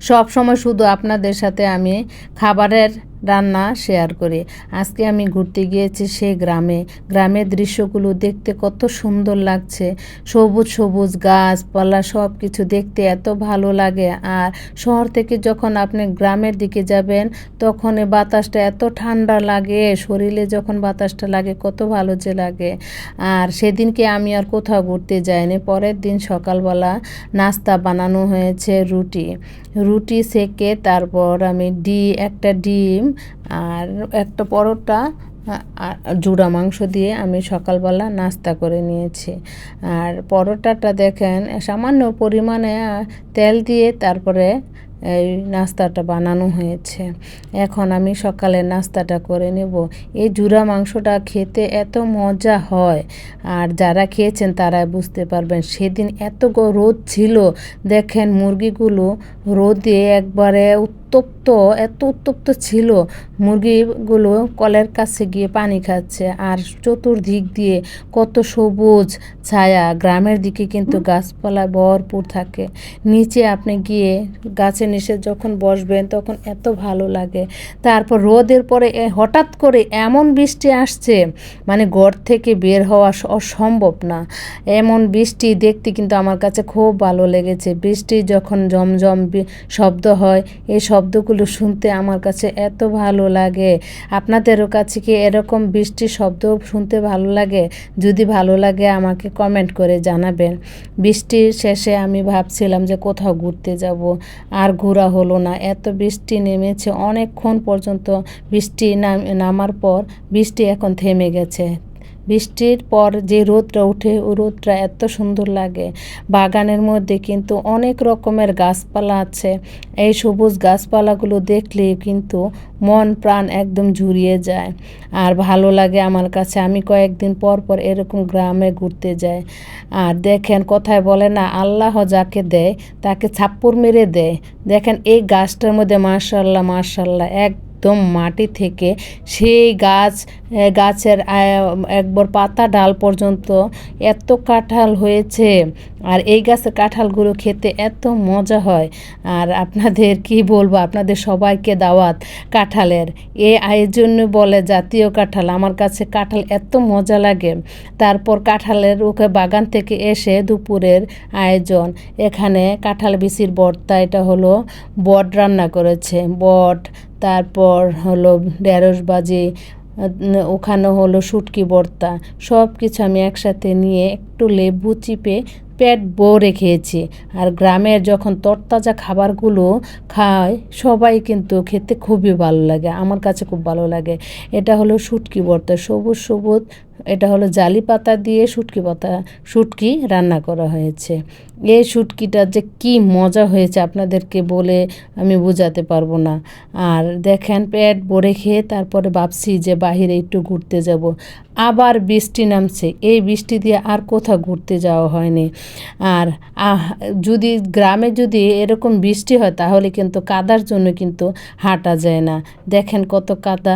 সব সময় শুধু আপনাদের সাথে আমি খাবারের রান্না শেয়ার করে। আজকে আমি ঘুরতে গিয়েছি সেই গ্রামে। গ্রামের দৃশ্যগুলো দেখতে কত সুন্দর লাগছে। সবুজ সবুজ গাছপালা সব কিছু দেখতে এত ভালো লাগে। আর শহর থেকে যখন আপনি গ্রামের দিকে যাবেন, তখন বাতাসটা এত ঠান্ডা লাগে। শরীরে যখন বাতাসটা লাগে, কত ভালো যে লাগে। আর সেদিনকে আমি আর কোথাও ঘুরতে যাইনি। পরের দিন সকালবেলা নাস্তা বানানো হয়েছে রুটি। রুটি সেকে তারপর আমি ডি, একটা ডিম আর একটা পরোটা জুড়া মাংস দিয়ে আমি সকালবেলা নাস্তা করে নিয়েছি। আর পরোটাটা দেখেন, সামান্য পরিমাণে তেল দিয়ে তারপরে এই নাস্তাটা বানানো হয়েছে। এখন আমি সকালে নাস্তাটা করে নেব। এই জুড়া মাংসটা খেতে এত মজা হয়। আর যারা খেয়েছেন তারাই বুঝতে পারবেন, সেদিন এত রোদ ছিল। দেখেন মুরগিগুলো রোদে একবারে উত্তপ্ত এত উত্তপ্ত ছিল। মুরগিগুলো কলের কাছে গিয়ে পানি খাচ্ছে। আর চতুর্দিক দিয়ে কত সবুজ ছায়া। গ্রামের দিকে কিন্তু গাছপালা ভরপুর থাকে। নিচে আপনি গিয়ে গাছের নিচে যখন বসবেন তখন এত ভালো লাগে। তারপর রোদের পরে হঠাৎ করে এমন বৃষ্টি আসছে মানে ঘর থেকে বের হওয়া অসম্ভব না। এমন বৃষ্টি দেখতে কিন্তু আমার কাছে খুব ভালো লেগেছে। বৃষ্টি যখন জমজম শব্দ হয় এই শব্দগুলো শুনতে আমার কাছে এত ভালো লাগে। আপনাদেরও কাছে কি এরকম বৃষ্টির শব্দ শুনতে ভালো লাগে? যদি ভালো লাগে, আমাকে কমেন্ট করে জানাবেন। বৃষ্টির শেষে আমি ভাবছিলাম যে কোথাও ঘুরতে যাব। আর ঘোরা হলো না। এত বৃষ্টি নেমেছে। অনেকক্ষণ পর্যন্ত বৃষ্টি নামার পর বৃষ্টি এখন থেমে গেছে। বৃষ্টির পর যে রোদটা ওঠে, ও রোদটা এত সুন্দর লাগে। বাগানের মধ্যে কিন্তু অনেক রকমের গাছপালা আছে। এই সবুজ গাছপালাগুলো দেখলে কিন্তু মন, প্রাণ একদম ঝুরিয়ে যায়। আর ভালো লাগে আমার কাছে, আমি কয়েকদিন পর পর এরকম গ্রামে ঘুরতে যাই। আর দেখেন, কথায় বলে না, আল্লাহ যাকে দেয়, তাকে ছাপ্পর মেরে দেয়। দেখেন, এই গাছটার মধ্যে মার্শাল্লাহ মার্শাল্লাহ এক একদম মাটি থেকে সেই গাছ গাছের একবার পাতা ডাল পর্যন্ত এত কাঁঠাল হয়েছে। আর এই গাছের কাঁঠালগুলো খেতে এত মজা হয়। আর আপনাদের কি বলব, আপনাদের সবাইকে দাওয়াত কাঁঠালের। এ এই জন্য বলে জাতীয় কাঁঠাল, আমার কাছে কাঁঠাল এত মজা লাগে। তারপর কাঁঠালের ওকে বাগান থেকে এসে দুপুরের আয়োজন। এখানে কাঁঠাল বিচির বটটা এটা হলো বট রান্না করেছে। বট তারপর হলো ঢেঁড়স বাজে ওখানে হলো শুটকি বর্তা সব কিছু আমি একসাথে নিয়ে একটু লেবু চিপে পেট ভরে খেয়েছি। আর গ্রামের যখন তরতাজা খাবারগুলো খায়, সবাই কিন্তু খেতে খুবই ভালো লাগে, আমার কাছে খুব ভালো লাগে। এটা হলো শুটকি বর্তা সবুজ সবুজ এটা হলো জালি পাতা দিয়ে শুটকি পাতা, শুটকি রান্না করা হয়েছে। এই শুটকিটা যে কি মজা হয়েছে আপনাদেরকে বলে আমি বোঝাতে পারব না। আর দেখেন পেট ভরে খেয়ে তারপরে ভাবছি যে বাহিরে একটু ঘুরতে যাব। আবার বৃষ্টি নামছে, এই বৃষ্টি দিয়ে আর কোথাও ঘুরতে যাওয়া হয়নি। আর যদি গ্রামে যদি এরকম বৃষ্টি হয় তাহলে কিন্তু কাদার জন্য কিন্তু হাঁটা যায় না। দেখেন কত কাদা।